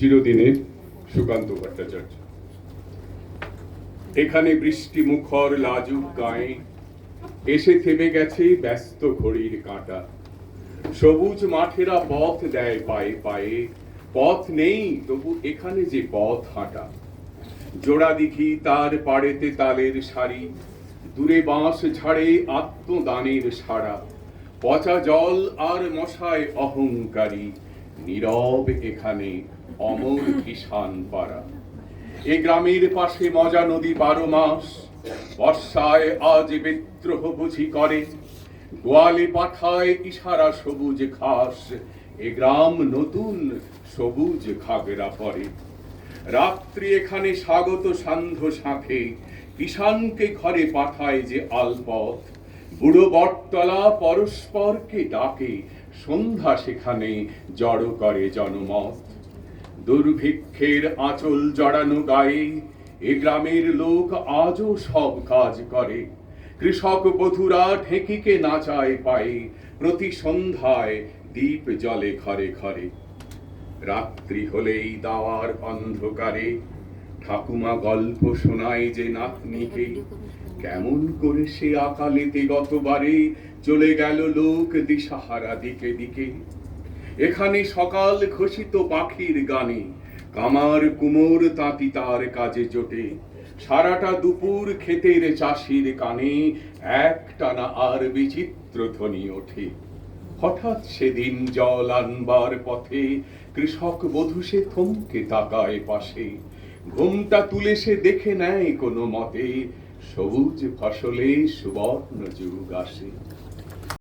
চিরদিনের সুকান্ত ভট্টাচার্য। এখানে বৃষ্টি মুখর লাজুক গায়ে এসে থেমে গেছে ব্যস্ত ঘড়ির কাঁটা। সবুজ মাঠেরা পথ দেয় পায়ে পায়ে, পথ নেই তবু এখানে যে পথ হাঁটা। জোড়া দিঘি তার পাড়েতে তালের সারি দূরে বাঁশ ঝাড়ে আত্মদানের সারা পচা জল আর মশায় অহংকারী, নীরব এখানে অমর কিষান পাড়া এ গ্রামের পাশে মজা নদী বারো মাস। বর্ষায় আজ বিদ্রোহ বুঝি করে। গোয়ালে পাঠায় ইশারা সবুজ ঘাস। এ গ্রাম নতুন সবুজ ঘাগরা পরে। রাত্রি এখানে স্বাগত সান্ধ্য সাথে। কিষানকে ঘরে পাঠায় যে আলপথ। বুড়ো বটতলা পরস্পরকে ডাকে। সন্ধ্যা সেখানে জড়ো করে জনমত। দুর্ভিক্ষের আঁচল জড়ানো গায়ে, এ গ্রামের লোক আজও সব কাজ করে। কৃষক বধুরা ঢেঁকিকে নাচায় পায়ে, প্রতি সন্ধ্যায় দীপ জলে ঘরে ঘরে। রাত্রি হলেই দাওয়ার অন্ধকারে, ঠাকুমা গল্প শোনায় যে নাতনিকে। কেমন করে সে আকালেতে গতবারে চলে গেল লোক দিশাহারা দিকে দিকে। এখানে সকাল ঘোষিত পাখির গানে। কামার কুমোর তাঁতি তার কাজে জোটে। সারাটা দুপুর ক্ষেতের চাষির কানে একটানা আর বিচিত্র ধ্বনি ওঠে। হঠাৎ সেদিন জল আনবার পথে কৃষক বধূ সে থমকে তাকায় পাশে। ঘুমটা তুলে সে দেখে নেয় কোনো মতে সবুজ ফসলে সুবর্ণ যুগ আসে।